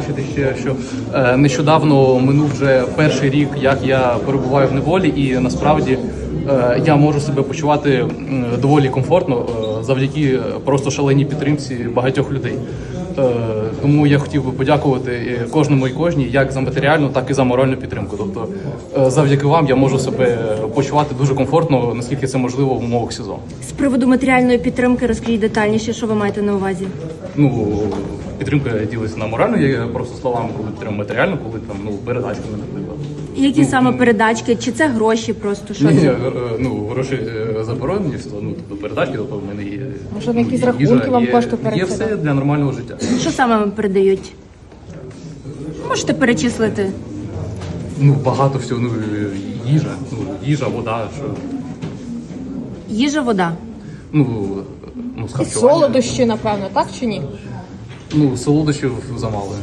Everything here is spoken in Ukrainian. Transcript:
зазначити ще, що е, нещодавно минув вже перший рік, як я перебуваю в неволі, і насправді е, я можу себе почувати доволі комфортно е, завдяки просто шаленій підтримці багатьох людей. Тому я хотів би подякувати кожному і кожній як за матеріальну, так і за моральну підтримку. Тобто, завдяки вам я можу себе почувати дуже комфортно, наскільки це можливо в умовах СІЗО. З приводу матеріальної підтримки розкажіть детальніше, що ви маєте на увазі. Ну, підтримка ділиться на моральну, я просто словами, коли підтримую матеріально, коли там ну передачками, наприклад. Які саме передачки? Чи це гроші просто? Що Ні, це? е, ну гроші е, заборонені, все, ну тобто передачки, тобто в мене є. Може, на якісь рахунки їжа, вам кошти Є все для нормального життя. Що саме вам передають? Можете перечислити. Ну багато всього, ну їжа, ну їжа, вода, що Їжа, вода. ну, ну з І харчування. солодощі, напевно, так чи ні? Ну солодощів замало.